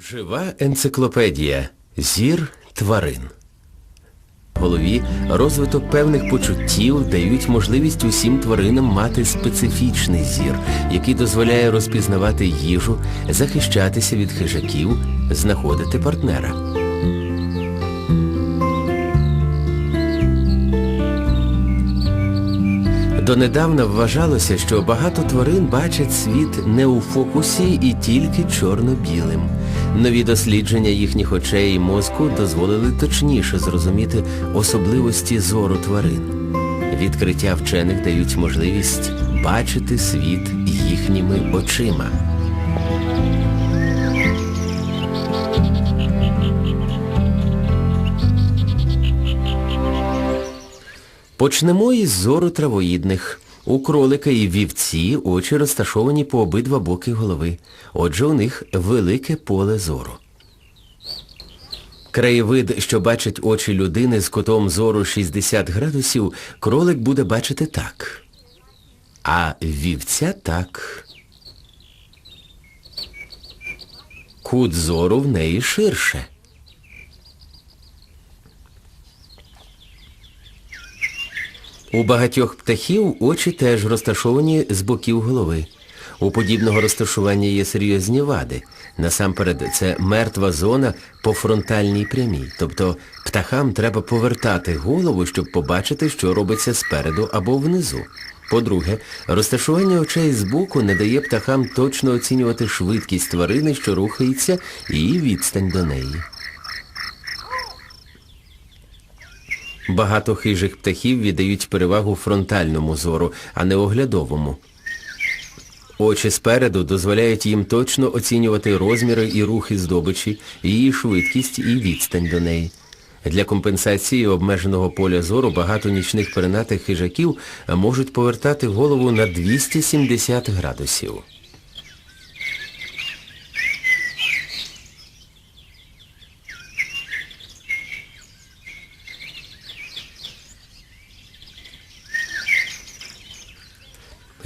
Жива енциклопедія. Зір тварин. В голові розвиток певних почуттів дають можливість усім тваринам мати специфічний зір, який дозволяє розпізнавати їжу, захищатися від хижаків, знаходити партнера. Донедавна вважалося, що багато тварин бачать світ не у фокусі і тільки чорно-білим. Нові дослідження їхніх очей і мозку дозволили точніше зрозуміти особливості зору тварин. Відкриття вчених дають можливість бачити світ їхніми очима. Почнемо із зору травоїдних. У кролика і вівці очі розташовані по обидва боки голови. Отже, у них велике поле зору. Краєвид, що бачить очі людини з кутом зору 60 градусів, кролик буде бачити так. А вівця так. Кут зору в неї ширше. У багатьох птахів очі теж розташовані з боків голови. У подібного розташування є серйозні вади. Насамперед, це мертва зона по фронтальній прямій. Тобто птахам треба повертати голову, щоб побачити, що робиться спереду або внизу. По-друге, розташування очей збоку не дає птахам точно оцінювати швидкість тварини, що рухається, і відстань до неї. Багато хижих птахів віддають перевагу фронтальному зору, а не оглядовому. Очі спереду дозволяють їм точно оцінювати розміри і рухи здобичі, її швидкість і відстань до неї. Для компенсації обмеженого поля зору багато нічних перенатих хижаків можуть повертати голову на 270 градусів.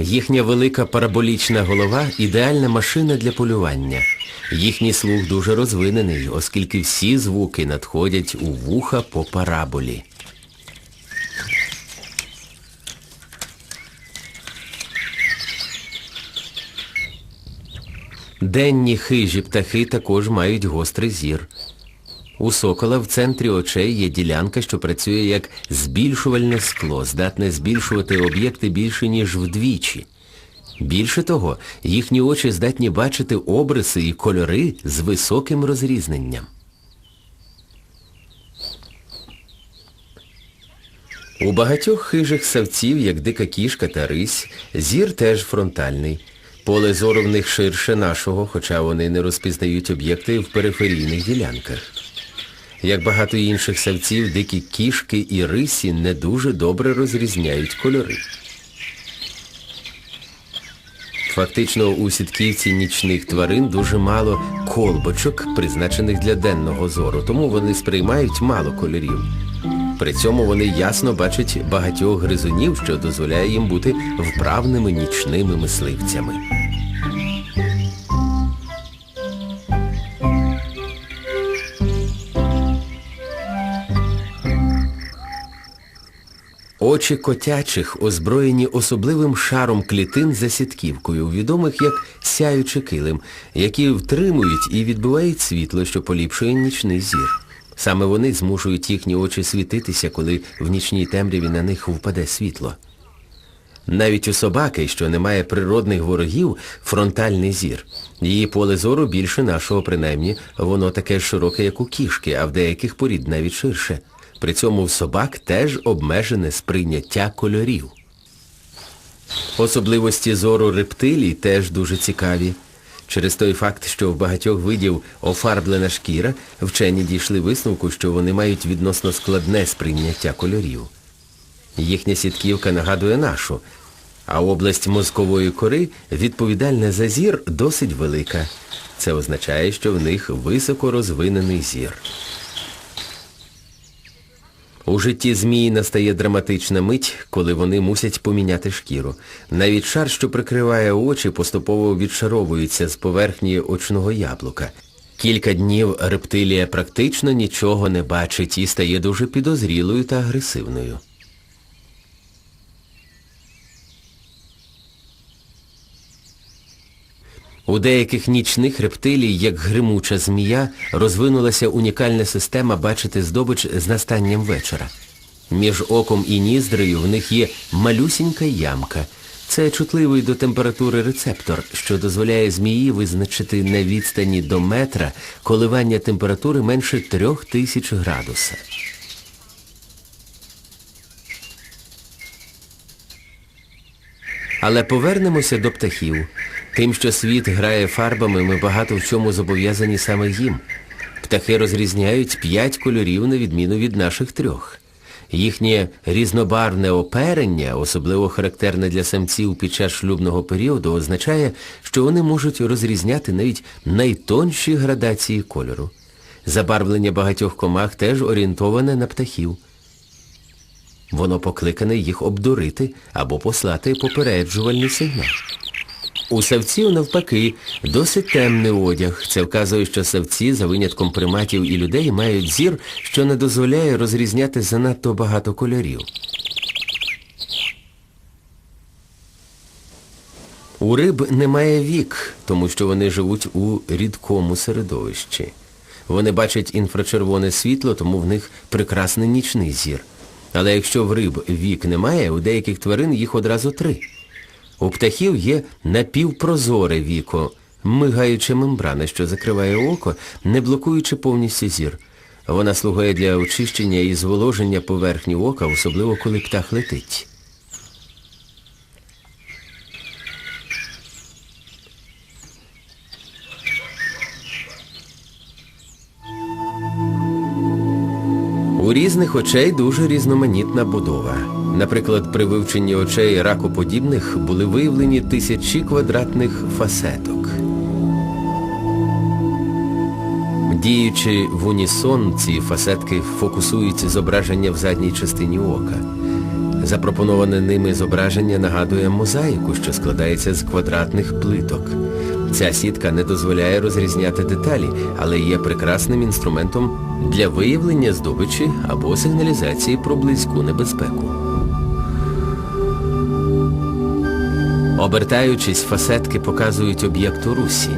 Їхня велика параболічна голова – ідеальна машина для полювання. Їхній слух дуже розвинений, оскільки всі звуки надходять у вуха по параболі. Денні хижі птахи також мають гострий зір. У сокола в центрі очей є ділянка, що працює як збільшувальне скло, здатне збільшувати об'єкти більше, ніж вдвічі. Більше того, їхні очі здатні бачити обриси і кольори з високим розрізненням. У багатьох хижих савців, як дика кішка та рись, зір теж фронтальний. Поле зору в них ширше нашого, хоча вони не розпізнають об'єкти в периферійних ділянках. Як багато інших савців, дикі кішки і рисі не дуже добре розрізняють кольори. Фактично у сітківці нічних тварин дуже мало колбочок, призначених для денного зору, тому вони сприймають мало кольорів. При цьому вони ясно бачать багатьох гризунів, що дозволяє їм бути вправними нічними мисливцями. Очі котячих озброєні особливим шаром клітин за сітківкою, відомих як сяючий килим, які втримують і відбивають світло, що поліпшує нічний зір. Саме вони змушують їхні очі світитися, коли в нічній темряві на них впаде світло. Навіть у собаки, що не має природних ворогів, фронтальний зір. Її поле зору більше нашого, принаймні, воно таке ж широке, як у кішки, а в деяких порід навіть ширше. При цьому в собак теж обмежене сприйняття кольорів. Особливості зору рептилій теж дуже цікаві. Через той факт, що в багатьох видів офарблена шкіра, вчені дійшли висновку, що вони мають відносно складне сприйняття кольорів. Їхня сітківка нагадує нашу, а область мозкової кори, відповідальна за зір, досить велика. Це означає, що в них високо розвинений зір. У житті змії настає драматична мить, коли вони мусять поміняти шкіру. Навіть шар, що прикриває очі, поступово відшаровується з поверхні очного яблука. Кілька днів рептилія практично нічого не бачить і стає дуже підозрілою та агресивною. У деяких нічних рептилій, як гримуча змія, розвинулася унікальна система бачити здобич з настанням вечора. Між оком і ніздрею в них є малюсінька ямка. Це чутливий до температури рецептор, що дозволяє змії визначити на відстані до метра коливання температури менше трьох тисяч градуса. Але повернемося до птахів. Тим, що світ грає фарбами, ми багато в чому зобов'язані саме їм. Птахи розрізняють п'ять кольорів на відміну від наших трьох. Їхнє різнобарвне оперення, особливо характерне для самців під час шлюбного періоду, означає, що вони можуть розрізняти навіть найтонші градації кольору. Забарвлення багатьох комах теж орієнтоване на птахів. Воно покликане їх обдурити або послати попереджувальний сигнал. У савців, навпаки, досить темний одяг. Це вказує, що савці, за винятком приматів і людей, мають зір, що не дозволяє розрізняти занадто багато кольорів. У риб немає вік, тому що вони живуть у рідкому середовищі. Вони бачать інфрачервоне світло, тому в них прекрасний нічний зір. Але якщо в риб вік немає, у деяких тварин їх одразу три. У птахів є напівпрозоре віко, мигаюча мембрана, що закриває око, не блокуючи повністю зір. Вона слугує для очищення і зволоження поверхні ока, особливо коли птах летить. У різних очей дуже різноманітна будова. Наприклад, при вивченні очей ракоподібних були виявлені тисячі квадратних фасеток. Діючи в унісон, ці фасетки фокусують зображення в задній частині ока. Запропоноване ними зображення нагадує мозаїку, що складається з квадратних плиток. Ця сітка не дозволяє розрізняти деталі, але є прекрасним інструментом для виявлення здобичі або сигналізації про близьку небезпеку. Обертаючись, фасетки показують об'єкт у русі.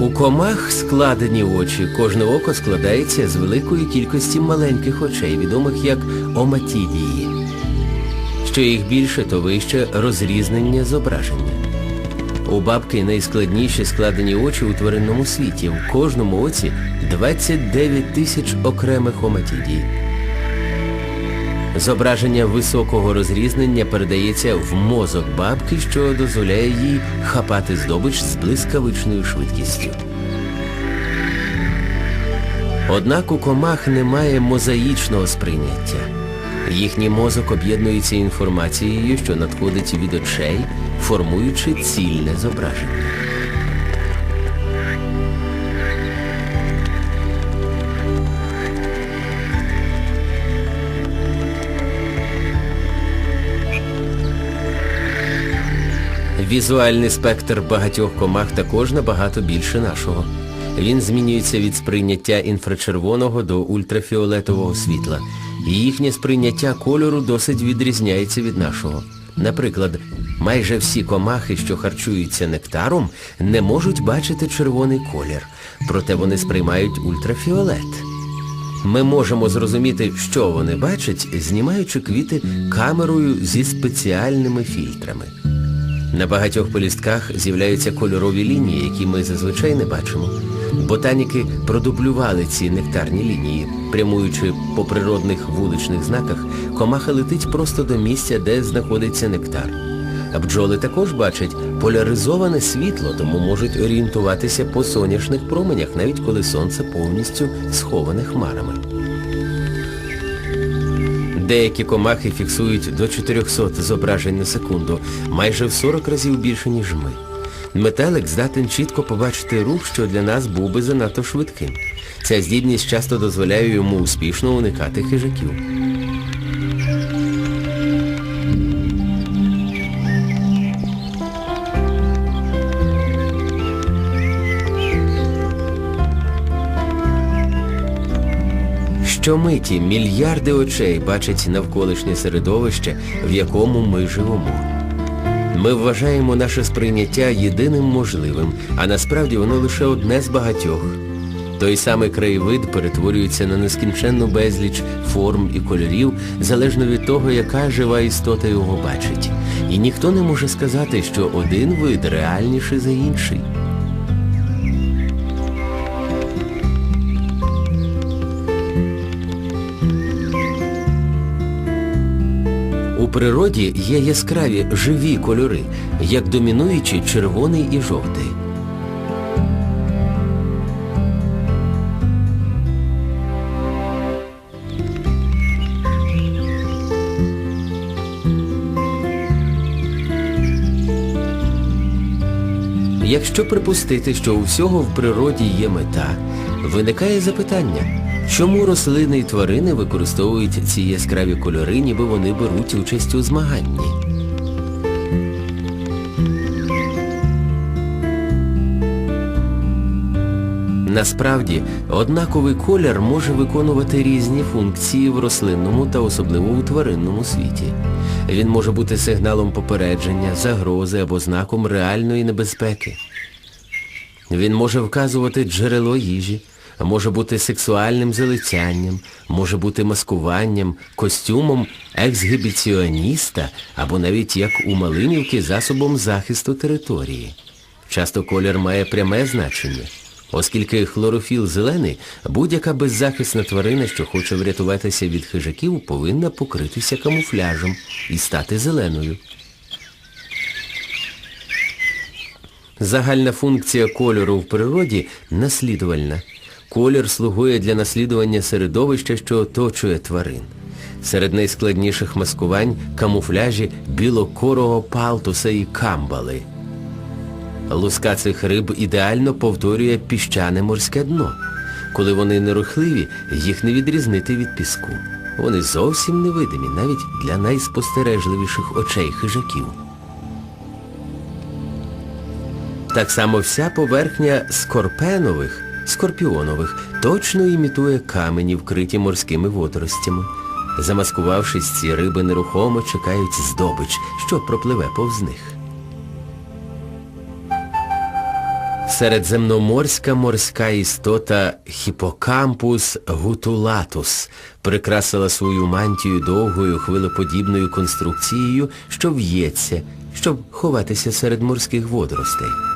У комах складені очі. Кожне око складається з великої кількості маленьких очей, відомих як оматідії. Що їх більше, то вище розрізнення зображення. У бабки найскладніші складені очі у тваринному світі. В кожному оці 29 тисяч окремих оматідій. Зображення високого розрізнення передається в мозок бабки, що дозволяє їй хапати здобич з блискавичною швидкістю. Однак у комах немає мозаїчного сприйняття. Їхній мозок об'єднується інформацією, що надходить від очей, формуючи цільне зображення. Візуальний спектр багатьох комах також набагато більше нашого. Він змінюється від сприйняття інфрачервоного до ультрафіолетового світла. І їхнє сприйняття кольору досить відрізняється від нашого. Наприклад, майже всі комахи, що харчуються нектаром, не можуть бачити червоний колір, проте вони сприймають ультрафіолет. Ми можемо зрозуміти, що вони бачать, знімаючи квіти камерою зі спеціальними фільтрами. На багатьох полістках з'являються кольорові лінії, які ми зазвичай не бачимо. Ботаніки продублювали ці нектарні лінії. Прямуючи по природних вуличних знаках, комаха летить просто до місця, де знаходиться нектар. Бджоли також бачать поляризоване світло, тому можуть орієнтуватися по сонячних променях, навіть коли сонце повністю сховане хмарами. Деякі комахи фіксують до 400 зображень на секунду, майже в 40 разів більше, ніж ми. Метелик здатен чітко побачити рух, що для нас був би занадто швидким. Ця здібність часто дозволяє йому успішно уникати хижаків. Щомиті мільярди очей бачать навколишнє середовище, в якому ми живемо. Ми вважаємо наше сприйняття єдиним можливим, а насправді воно лише одне з багатьох. Той самий краєвид перетворюється на нескінченну безліч форм і кольорів, залежно від того, яка жива істота його бачить. І ніхто не може сказати, що один вид реальніший за інший. Природі є яскраві живі кольори, як домінуючі червоний і жовтий. Якщо припустити, що у всього в природі є мета, виникає запитання, чому рослини і тварини використовують ці яскраві кольори, ніби вони беруть участь у змаганні? Насправді, однаковий колір може виконувати різні функції в рослинному та особливо у тваринному світі. Він може бути сигналом попередження, загрози або знаком реальної небезпеки. Він може вказувати джерело їжі, може бути сексуальним залицянням, може бути маскуванням, костюмом ексгібіціоніста або навіть як у Малинівки засобом захисту території. Часто колір має пряме значення. Оскільки хлорофіл зелений, будь-яка беззахисна тварина, що хоче врятуватися від хижаків, повинна покритися камуфляжем і стати зеленою. Загальна функція кольору в природі наслідувальна. Колір слугує для наслідування середовища, що оточує тварин. Серед найскладніших маскувань камуфляжі білокорого палтуса і камбали. Луска цих риб ідеально повторює піщане морське дно. Коли вони нерухливі, їх не відрізнити від піску. Вони зовсім невидимі навіть для найспостережливіших очей хижаків. Так само вся поверхня скорпенових, скорпіонових, точно імітує камені, вкриті морськими водоростями. Замаскувавшись, ці риби нерухомо чекають здобич, що пропливе повз них. Середземноморська морська істота Хіпокампус гутулатус прикрасила свою мантію довгою хвилеподібною конструкцією, що в'ється, щоб ховатися серед морських водоростей.